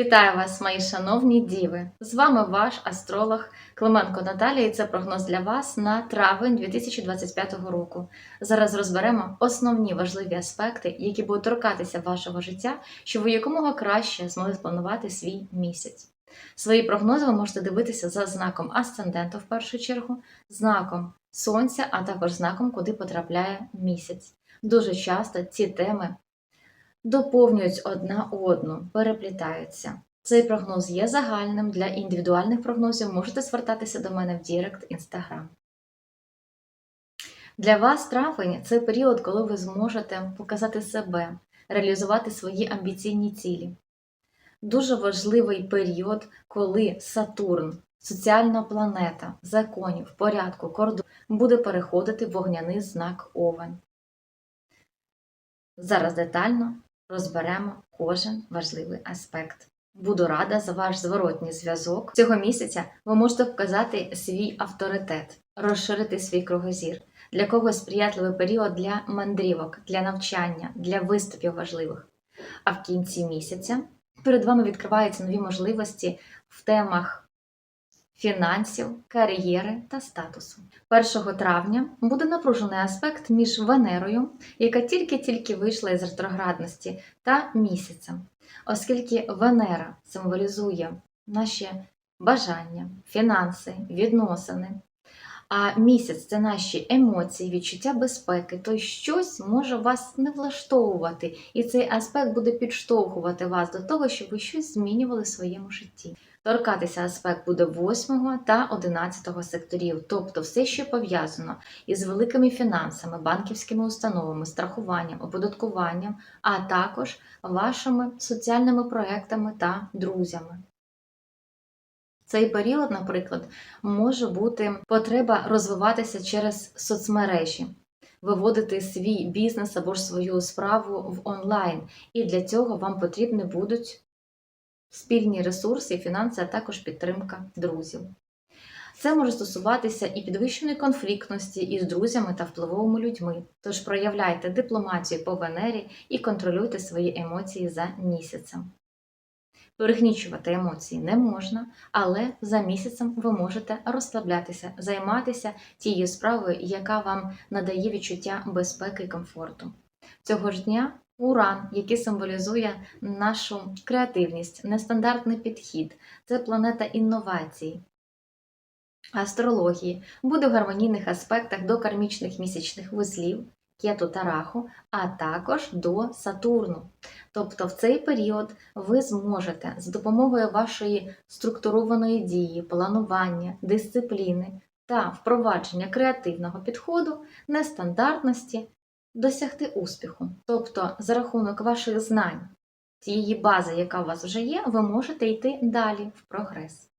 Вітаю вас, мої шановні діви! З вами ваш астролог Клименко Наталія, і це прогноз для вас на травень 2025 року. Зараз розберемо основні важливі аспекти, які будуть торкатися вашого життя, щоб ви якомога краще змогли спланувати свій місяць. Свої прогнози ви можете дивитися за знаком асценденту в першу чергу, знаком сонця, а також знаком, куди потрапляє місяць. Дуже часто ці теми доповнюють одна одну, переплітаються. Цей прогноз є загальним для індивідуальних прогнозів. Можете звертатися до мене в Дірект Інстаграм. Для вас травень це період, коли ви зможете показати себе, реалізувати свої амбіційні цілі. Дуже важливий період, коли Сатурн, соціальна планета, законів, порядку, кордону буде переходити в вогняний знак Овен. Зараз детально розберемо кожен важливий аспект. Буду рада за ваш зворотній зв'язок. Цього місяця ви можете показати свій авторитет, розширити свій кругозір. Для когось сприятливий період для мандрівок, для навчання, для виступів важливих. А в кінці місяця перед вами відкриваються нові можливості в темах фінансів, кар'єри та статусу. 1 травня буде напружений аспект між Венерою, яка тільки-тільки вийшла із ретроградності, та місяцем, оскільки Венера символізує наші бажання, фінанси, відносини. А місяць це наші емоції, відчуття безпеки, то щось може вас не влаштовувати, і цей аспект буде підштовхувати вас до того, щоб ви щось змінювали в своєму житті. Торкатися аспект буде 8 та 11 секторів, тобто все, що пов'язано із великими фінансами, банківськими установами, страхуванням, оподаткуванням, а також вашими соціальними проектами та друзями. Цей період, наприклад, може бути потреба розвиватися через соцмережі, виводити свій бізнес або ж свою справу в онлайн, і для цього вам потрібні будуть спільні ресурси фінанси, а також підтримка друзів. Це може стосуватися і підвищеної конфліктності із друзями та впливовими людьми. Тож проявляйте дипломатію по Венері і контролюйте свої емоції за місяцем. Перегнічувати емоції не можна, але за місяцем ви можете розслаблятися, займатися тією справою, яка вам надає відчуття безпеки і комфорту. Цього ж дня Уран, який символізує нашу креативність, нестандартний підхід, це планета інновацій, астрології, буде в гармонійних аспектах до кармічних місячних вузлів, кету та раху, а також до Сатурну. Тобто в цей період ви зможете з допомогою вашої структурованої дії, планування, дисципліни та впровадження креативного підходу, нестандартності досягти успіху. Тобто, за рахунок ваших знань, тієї бази, яка у вас вже є, ви можете йти далі в прогрес.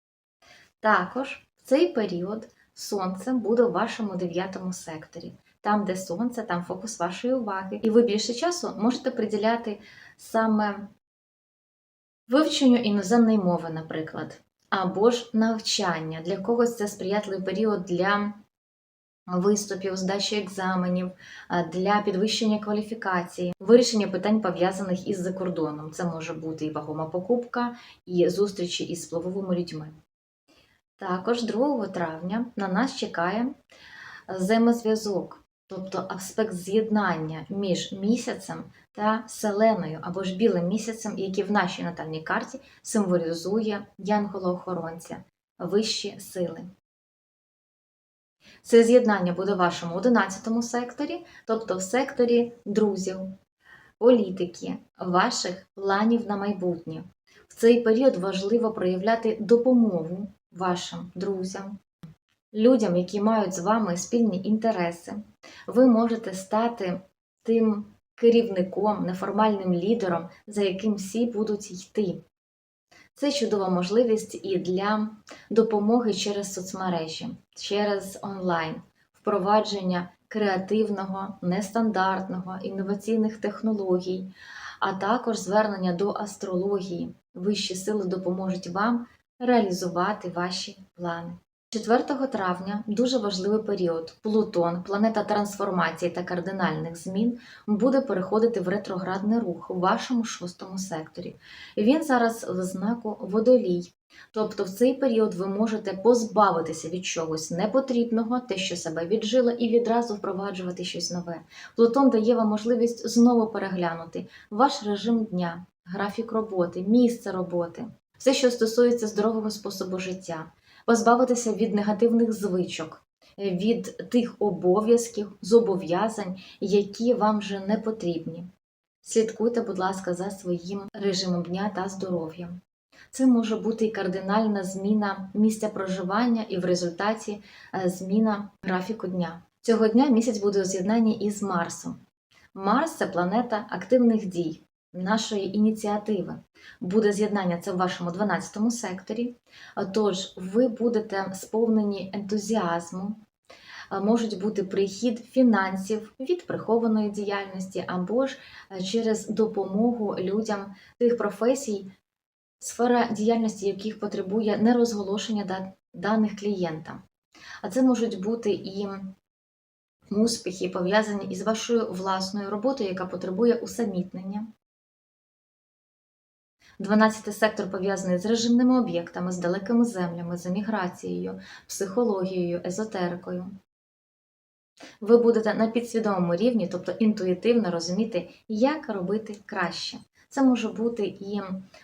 Також в цей період сонце буде в вашому дев'ятому секторі. Там, де сонце, там фокус вашої уваги. І ви більше часу можете приділяти саме вивченню іноземної мови, наприклад, або ж навчання. Для когось це сприятливий період для виступів, здачі екзаменів, для підвищення кваліфікації, вирішення питань пов'язаних із закордоном. Це може бути і вагома покупка, і зустрічі із впливовими людьми. Також 2 травня на нас чекає взаємозв'язок, тобто аспект з'єднання між місяцем та селеною або ж білим місяцем, який в нашій натальній карті символізує янгола-охоронця, вищі сили. Це з'єднання буде в вашому 11 секторі, тобто в секторі друзів, політики, ваших планів на майбутнє. В цей період важливо проявляти допомогу вашим друзям, людям, які мають з вами спільні інтереси. Ви можете стати тим керівником, неформальним лідером, за яким всі будуть йти. Це чудова можливість і для допомоги через соцмережі, через онлайн, впровадження креативного, нестандартного, інноваційних технологій, а також звернення до астрології. Вищі сили допоможуть вам реалізувати ваші плани. 4 травня дуже важливий період. Плутон, планета трансформації та кардинальних змін, буде переходити в ретроградний рух у вашому шостому секторі. Він зараз в знаку водолій. Тобто в цей період ви можете позбавитися від чогось непотрібного, те, що себе віджило, і відразу впроваджувати щось нове. Плутон дає вам можливість знову переглянути ваш режим дня, графік роботи, місце роботи, все, що стосується здорового способу життя позбавитися від негативних звичок, від тих обов'язків, зобов'язань, які вам вже не потрібні. Слідкуйте, будь ласка, за своїм режимом дня та здоров'ям. Це може бути і кардинальна зміна місця проживання, і в результаті е, зміна графіку дня. Цього дня місяць буде у з'єднанні із Марсом. Марс це планета активних дій, нашої ініціативи. Буде з'єднання це в вашому 12 секторі. Тож ви будете сповнені ентузіазму, можуть бути прихід фінансів від прихованої діяльності або ж е, через допомогу людям тих професій, сфера діяльності яких потребує нерозголошення да- даних клієнтам. А це можуть бути і успіхи, пов'язані із вашою власною роботою, яка потребує усамітнення. 12 сектор пов'язаний з режимними об'єктами, з далекими землями, з еміграцією, психологією, езотерикою. Ви будете на підсвідомому рівні, тобто інтуїтивно розуміти, як робити краще. Це може бути і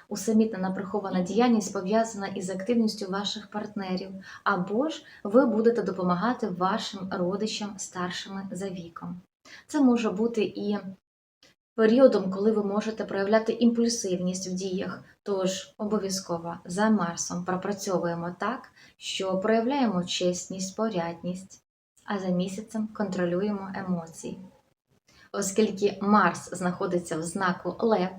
усамітнена прихована діяльність, пов'язана із активністю ваших партнерів, або ж ви будете допомагати вашим родичам старшими за віком. Це може бути і періодом, коли ви можете проявляти імпульсивність в діях. Тож обов'язково за Марсом пропрацьовуємо так, що проявляємо чесність, порядність, а за місяцем контролюємо емоції. Оскільки Марс знаходиться в знаку Лев,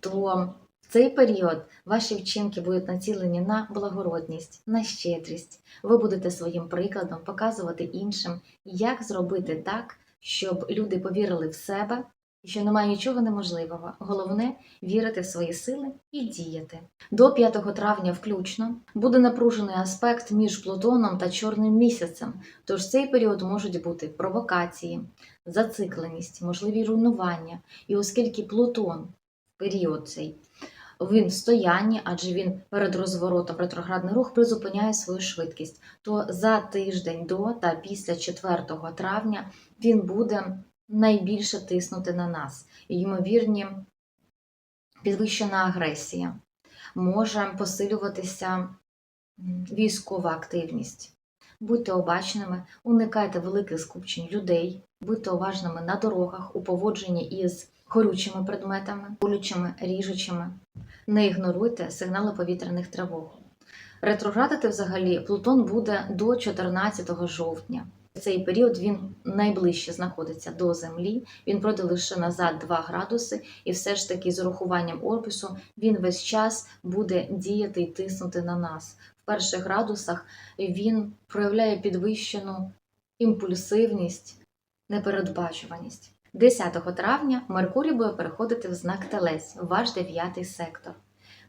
то в цей період ваші вчинки будуть націлені на благородність, на щедрість. Ви будете своїм прикладом показувати іншим, як зробити так, щоб люди повірили в себе що немає нічого неможливого. Головне вірити в свої сили і діяти. До 5 травня включно буде напружений аспект між Плутоном та Чорним місяцем, тож цей період можуть бути провокації, зацикленість, можливі руйнування. І оскільки Плутон період цей він в стоянні, адже він перед розворотом ретроградний рух призупиняє свою швидкість, то за тиждень до та після 4 травня він буде найбільше тиснути на нас. І, ймовірні, підвищена агресія, може посилюватися військова активність. Будьте обачними, уникайте великих скупчень людей, будьте уважними на дорогах у поводженні із горючими предметами, колючими, ріжучими. Не ігноруйте сигнали повітряних тривог. Ретроградити взагалі Плутон буде до 14 жовтня. Цей період він найближче знаходиться до Землі. Він пройде лише назад 2 градуси, і все ж таки з урахуванням орбісу він весь час буде діяти і тиснути на нас. В перших градусах він проявляє підвищену імпульсивність, непередбачуваність. 10 травня Меркурій буде переходити в знак Телець, ваш дев'ятий сектор.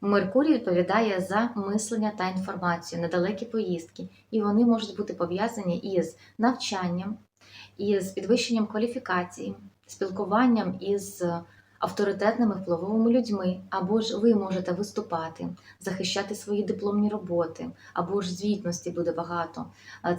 Меркурій відповідає за мислення та інформацію, недалекі поїздки, і вони можуть бути пов'язані із навчанням, із підвищенням кваліфікації, спілкуванням із авторитетними впливовими людьми, або ж ви можете виступати, захищати свої дипломні роботи, або ж звітності буде багато.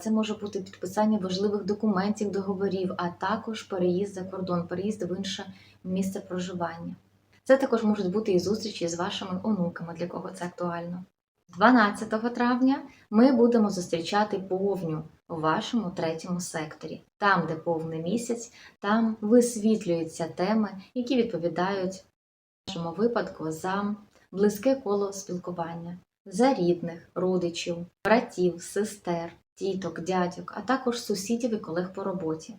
Це може бути підписання важливих документів, договорів, а також переїзд за кордон, переїзд в інше місце проживання. Це також можуть бути і зустрічі з вашими онуками, для кого це актуально. 12 травня ми будемо зустрічати повню у вашому третьому секторі. Там, де повний місяць, там висвітлюються теми, які відповідають в нашому випадку за близьке коло спілкування, за рідних, родичів, братів, сестер, тіток, дядьок, а також сусідів і колег по роботі.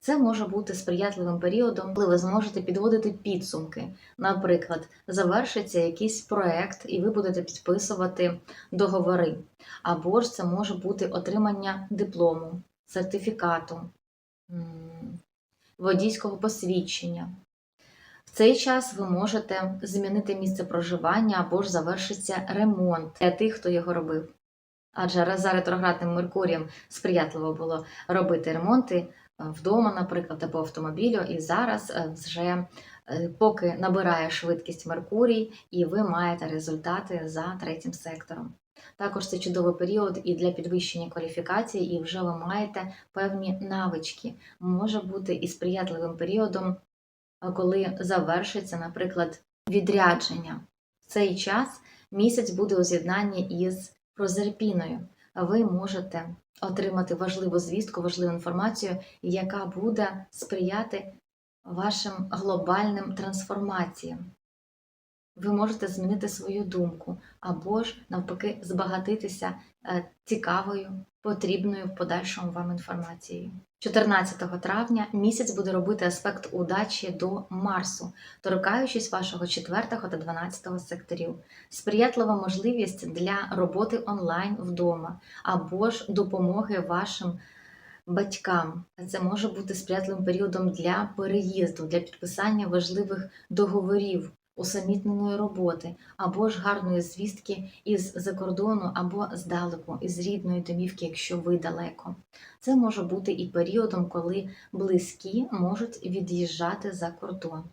Це може бути сприятливим періодом, коли ви зможете підводити підсумки. Наприклад, завершиться якийсь проект, і ви будете підписувати договори. Або ж це може бути отримання диплому, сертифікату, водійського посвідчення. В цей час ви можете змінити місце проживання або ж завершиться ремонт для тих, хто його робив. Адже за ретроградним Меркурієм сприятливо було робити ремонти вдома, наприклад, або автомобілю, і зараз е, вже е, поки набирає швидкість Меркурій, і ви маєте результати за третім сектором. Також це чудовий період і для підвищення кваліфікації, і вже ви маєте певні навички. Може бути і сприятливим періодом, коли завершиться, наприклад, відрядження. В цей час місяць буде у з'єднанні із прозерпіною. Ви можете отримати важливу звістку, важливу інформацію, яка буде сприяти вашим глобальним трансформаціям. Ви можете змінити свою думку або ж навпаки збагатитися е, цікавою, потрібною в подальшому вам інформацією. 14 травня місяць буде робити аспект удачі до Марсу, торкаючись вашого 4 та 12 секторів. Сприятлива можливість для роботи онлайн вдома або ж допомоги вашим батькам. Це може бути сприятливим періодом для переїзду, для підписання важливих договорів, усамітненої роботи, або ж гарної звістки із за кордону, або здалеку, із рідної домівки, якщо ви далеко. Це може бути і періодом, коли близькі можуть від'їжджати за кордон.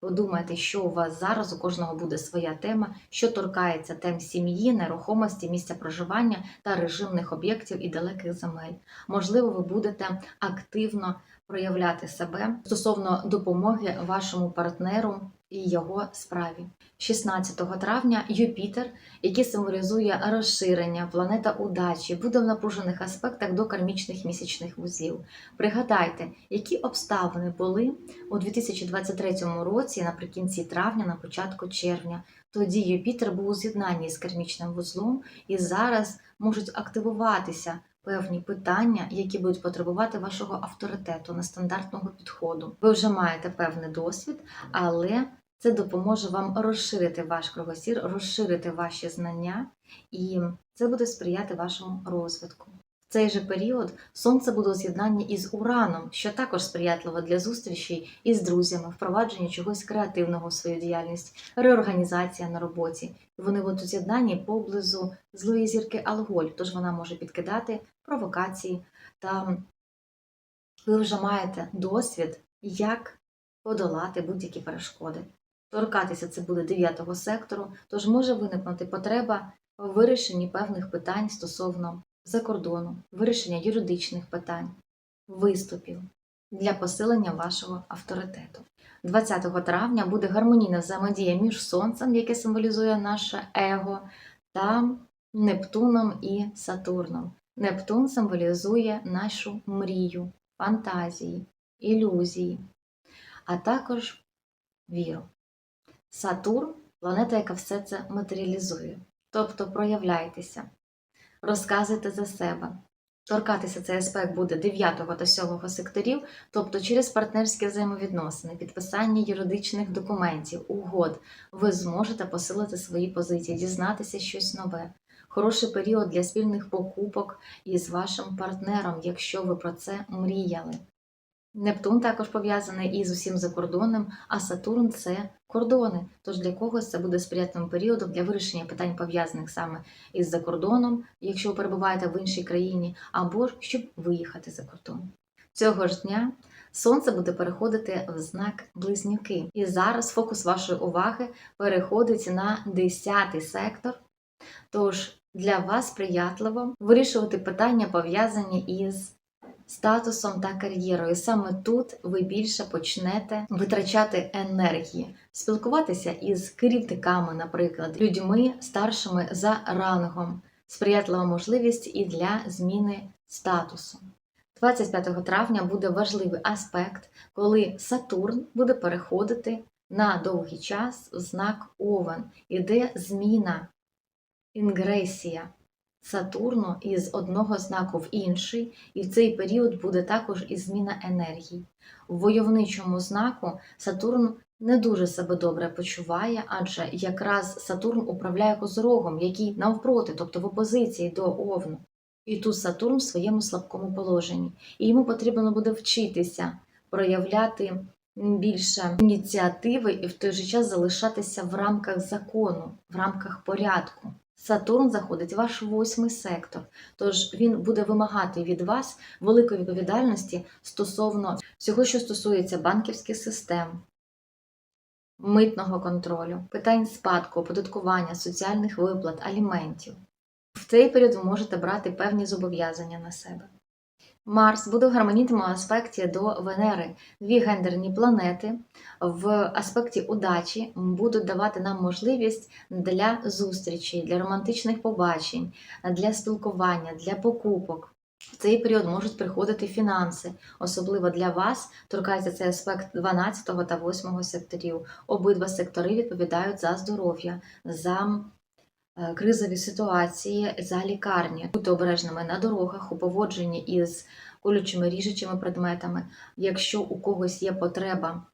Подумайте, що у вас зараз, у кожного буде своя тема, що торкається тем сім'ї, нерухомості, місця проживання та режимних об'єктів і далеких земель. Можливо, ви будете активно проявляти себе стосовно допомоги вашому партнеру і його справі. 16 травня Юпітер, який символізує розширення, планета удачі, буде в напружених аспектах до кармічних місячних вузлів. Пригадайте, які обставини були у 2023 році наприкінці травня, на початку червня. Тоді Юпітер був у з'єднанні з кармічним вузлом, і зараз можуть активуватися певні питання, які будуть потребувати вашого авторитету, нестандартного підходу. Ви вже маєте певний досвід, але це допоможе вам розширити ваш кругосір, розширити ваші знання, і це буде сприяти вашому розвитку. В цей же період сонце буде у з'єднанні із Ураном, що також сприятливо для зустрічей із друзями, впровадження чогось креативного в свою діяльність, реорганізація на роботі. Вони будуть у з'єднанні поблизу злої зірки Алголь, тож вона може підкидати провокації, та ви вже маєте досвід, як подолати будь-які перешкоди. Торкатися це буде 9 сектору, тож може виникнути потреба в вирішенні певних питань стосовно закордону, вирішення юридичних питань, виступів для посилення вашого авторитету. 20 травня буде гармонійна взаємодія між Сонцем, яке символізує наше его, та Нептуном і Сатурном. Нептун символізує нашу мрію, фантазії, ілюзії, а також віру. Сатурн планета, яка все це матеріалізує. Тобто проявляйтеся, розказуйте за себе. Торкатися цей аспект буде 9 та 7 секторів, тобто через партнерські взаємовідносини, підписання юридичних документів, угод, ви зможете посилити свої позиції, дізнатися щось нове. Хороший період для спільних покупок із вашим партнером, якщо ви про це мріяли. Нептун також пов'язаний із усім закордонним, а Сатурн це кордони. Тож для когось це буде сприятливим періодом для вирішення питань пов'язаних саме із закордоном, якщо ви перебуваєте в іншій країні, або щоб виїхати за кордон. Цього ж дня сонце буде переходити в знак близнюки. І зараз фокус вашої уваги переходить на 10 сектор. Тож для вас приятливо вирішувати питання пов'язані із статусом та кар'єрою. Саме тут ви більше почнете витрачати енергії, спілкуватися із керівниками, наприклад, людьми старшими за рангом, сприятлива можливість і для зміни статусу. 25 травня буде важливий аспект, коли Сатурн буде переходити на довгий час в знак Овен, іде зміна, інгресія. Сатурну із одного знаку в інший, і в цей період буде також і зміна енергії. В войовничому знаку Сатурн не дуже себе добре почуває, адже якраз Сатурн управляє козорогом, який навпроти, тобто в опозиції до Овну. І тут Сатурн в своєму слабкому положенні. І йому потрібно буде вчитися проявляти більше ініціативи і в той же час залишатися в рамках закону, в рамках порядку. Сатурн заходить в ваш восьмий сектор, тож він буде вимагати від вас великої відповідальності стосовно всього, що стосується банківських систем, митного контролю, питань спадку, оподаткування, соціальних виплат, аліментів. В цей період ви можете брати певні зобов'язання на себе. Марс буде в гармонійному аспекті до Венери. Дві гендерні планети в аспекті удачі будуть давати нам можливість для зустрічей, для романтичних побачень, для спілкування, для покупок. В цей період можуть приходити фінанси, особливо для вас торкається цей аспект 12 та 8 секторів. Обидва сектори відповідають за здоров'я, за кризові ситуації, за лікарні. Будьте обережними на дорогах у поводженні із колючими ріжучими предметами. Якщо у когось є потреба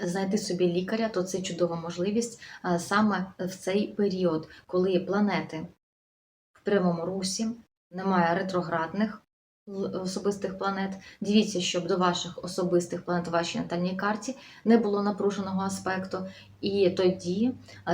знайти собі лікаря, то це чудова можливість саме в цей період, коли планети в прямому русі, немає ретроградних особистих планет. Дивіться, щоб до ваших особистих планет вашій натальній карті не було напруженого аспекту. І тоді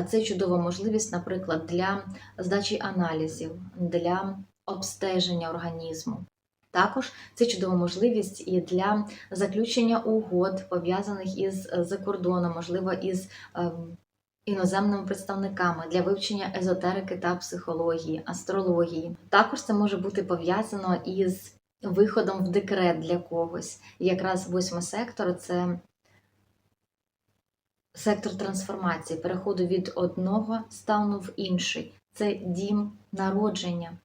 це чудова можливість, наприклад, для здачі аналізів, для обстеження організму. Також це чудова можливість і для заключення угод, пов'язаних із е, закордоном, можливо, із ем, іноземними представниками для вивчення езотерики та психології, астрології. Також це може бути пов'язано із виходом в декрет для когось. Якраз восьмий сектор це сектор трансформації, переходу від одного стану в інший. Це дім народження.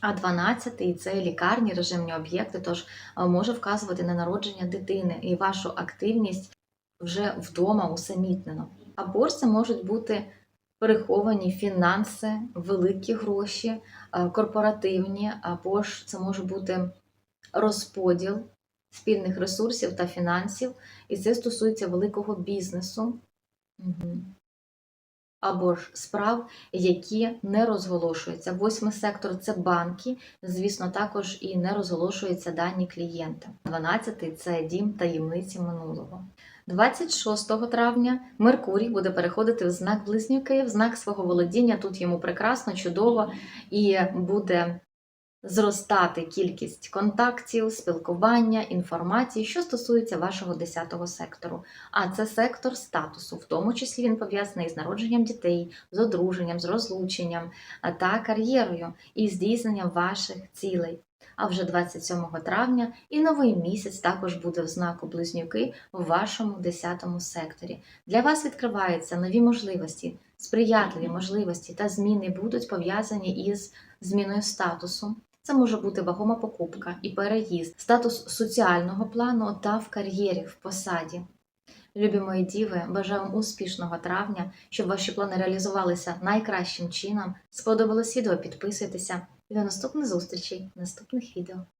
А 12 це лікарні, режимні об'єкти, тож може вказувати на народження дитини і вашу активність вже вдома усамітнено. Або це можуть бути переховані фінанси, великі гроші, корпоративні, або ж це може бути розподіл спільних ресурсів та фінансів, і це стосується великого бізнесу. Або ж справ, які не розголошуються. Восьмий сектор це банки, звісно, також і не розголошуються дані клієнта. Дванадцятий це дім таємниці минулого. 26 травня Меркурій буде переходити в знак близнюки, в знак свого володіння. Тут йому прекрасно, чудово і буде зростати кількість контактів, спілкування, інформації, що стосується вашого 10-го сектору. А це сектор статусу, в тому числі він пов'язаний з народженням дітей, з одруженням, з розлученням та кар'єрою і здійсненням ваших цілей. А вже 27 травня і новий місяць також буде в знаку близнюки в вашому 10 секторі. Для вас відкриваються нові можливості, сприятливі можливості та зміни будуть пов'язані із зміною статусу. Це може бути вагома покупка і переїзд, статус соціального плану та в кар'єрі, в посаді. Любі мої діви, бажаю вам успішного травня, щоб ваші плани реалізувалися найкращим чином. Сподобалось відео, підписуйтеся. До наступних зустрічей, наступних відео.